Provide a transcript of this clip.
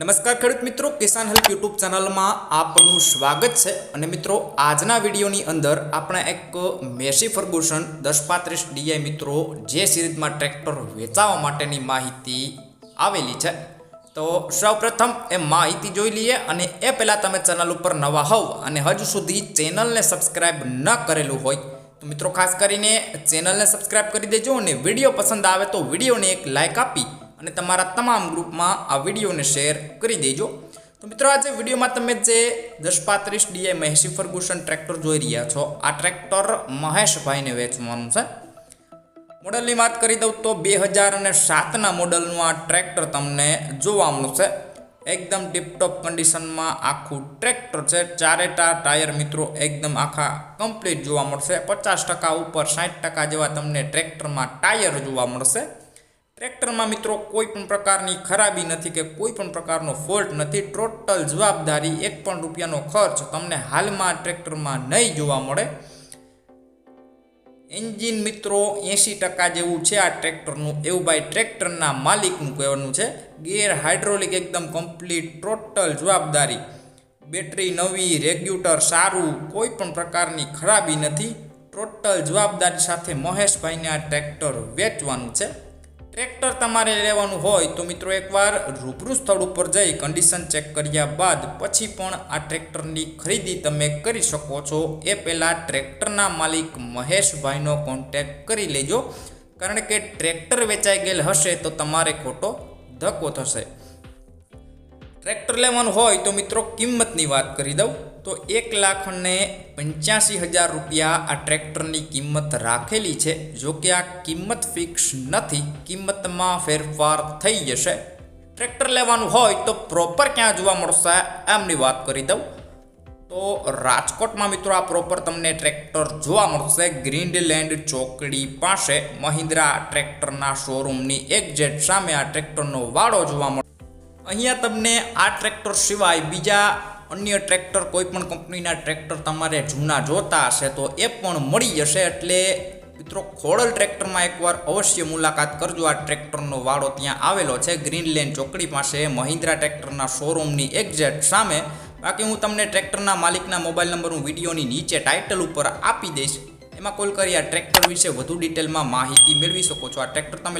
નમસ્કાર ખેડૂત મિત્રો, કિસાન હેલ્પ યુટ્યુબ ચેનલમાં આપનું સ્વાગત છે. અને મિત્રો, આજના વિડીયોની અંદર આપણે એક મેસી ફર્ગુસન દસ પાંત્રીસ ડીઆઈ મિત્રો જે સિરીઝમાં ટ્રેક્ટર વેચાવા માટેની માહિતી આવેલી છે. તો સૌપ્રથમ એ માહિતી જોઈ લઈએ અને એ પહેલાં તમે ચેનલ ઉપર નવા હોવ અને હજુ સુધી ચેનલને સબસ્ક્રાઈબ ન કરેલું હોય, તો મિત્રો ખાસ કરીને ચેનલને સબસ્ક્રાઈબ કરી દેજો અને વીડિયો પસંદ આવે તો વિડીયોને એક લાઇક આપી અને તમારા તમામ ગ્રુપમાં આ વિડીયોને શેર કરી દેજો. તો મિત્રો, આજે વિડીયોમાં તમે જે દસ પાંત્રીસ ડીએ મહેશી ફર્ગુસન ટ્રેક્ટર જોઈ રહ્યા છો, આ ટ્રેક્ટર મહેશભાઈને વેચવાનું છે. મોડલની વાત કરી દઉં તો બે હજાર અને સાતના મોડલનું આ ટ્રેક્ટર તમને જોવા મળશે. એકદમ ટીપટોપ કન્ડિશનમાં આખું ટ્રેક્ટર છે. ચારે ટાયર મિત્રો એકદમ આખા કમ્પ્લીટ જોવા મળશે. પચાસ ટકા ઉપર સાઠ ટકા જેવા તમને ટ્રેક્ટરમાં ટાયર જોવા મળશે. ટ્રેક્ટરમાં મિત્રો કોઈ પણ પ્રકારની ખરાબી નથી કે કોઈ પણ પ્રકારનો ફોલ્ટ નથી. ટોટલ જવાબદારી એક પણ રૂપિયાનો ખર્ચ તમને હાલમાં ટ્રેક્ટરમાં નહીં જોવા મળે. એન્જિન મિત્રો એંશી ટકા જેવું છે આ ટ્રેક્ટરનું. એવું ભાઈ ટ્રેક્ટરના માલિકનું કહેવાનું છે. ગેર હાઇડ્રોલિક એકદમ કમ્પ્લીટ ટોટલ જવાબદારી. બેટરી નવી, રેગ્યુટર સારું, કોઈ પણ પ્રકારની ખરાબી નથી. ટોટલ જવાબદારી સાથે મહેશભાઈને આ ટ્રેક્ટર વેચવાનું છે. ટ્રેક્ટર તમારે લેવાનું હોય તો મિત્રો એકવાર રૂબરૂ સ્થળ ઉપર જઈ કન્ડિશન ચેક કર્યા બાદ પછી પણ આ ટ્રેક્ટરની ખરીદી તમે કરી શકો છો. એ પહેલાં ટ્રેક્ટરના માલિક મહેશભાઈનો કોન્ટેક્ટ કરી લેજો. કારણ કે ટ્રેક્ટર વેચાઈ ગયેલ હશે તો તમારે ખોટો ધક્કો થશે. ટ્રેક્ટર લેવાનું હોય તો મિત્રો કિંમતની વાત કરી દઉં. તો એક લાખ ને પંચ્યાસી હજાર રૂપિયા આ ટ્રેક્ટરની કિંમત રાખેલી છે. જો કે આ કિંમત ફિક્સ નથી, કિંમતમાં ફેરફાર થઈ જશે. ટ્રેક્ટર લેવાનું હોય તો પ્રોપર ક્યાં જોવા મળશે એમની વાત કરી દઉં. તો રાજકોટમાં મિત્રો આ પ્રોપર તમને ટ્રેક્ટર જોવા મળશે. ગ્રીનલેન્ડ ચોકડી પાસે મહિન્દ્રા ટ્રેક્ટરના શોરૂમની એક્ઝેટ સામે આ ટ્રેક્ટરનો વાડો જોવા મળશે અહીંયા તમને આ ટ્રેક્ટર સિવાય બીજા અન્ય ટ્રેક્ટર, કોઈ પણ કંપનીના ટ્રેક્ટર તમારે જૂના જોતા હશે તો એ પણ મળી જશે. એટલે મિત્રો, ખોડલ ટ્રેક્ટરમાં એકવાર અવશ્ય મુલાકાત કરજો. આ ટ્રેક્ટરનો વાડો ત્યાં આવેલો છે ગ્રીનલેન્ડ ચોકડી પાસે, મહિન્દ્રા ટ્રેક્ટરના શોરૂમની એક્ઝેટ સામે. બાકી હું તમને ટ્રેક્ટરના માલિકના મોબાઈલ નંબર, હું વિડીયોની નીચે ટાઇટલ ઉપર આપી દઈશ. એમાં કોલ કરી આ ટ્રેક્ટર વિશે વધુ ડિટેલમાં માહિતી મેળવી શકો છો. આ ટ્રેક્ટર તમે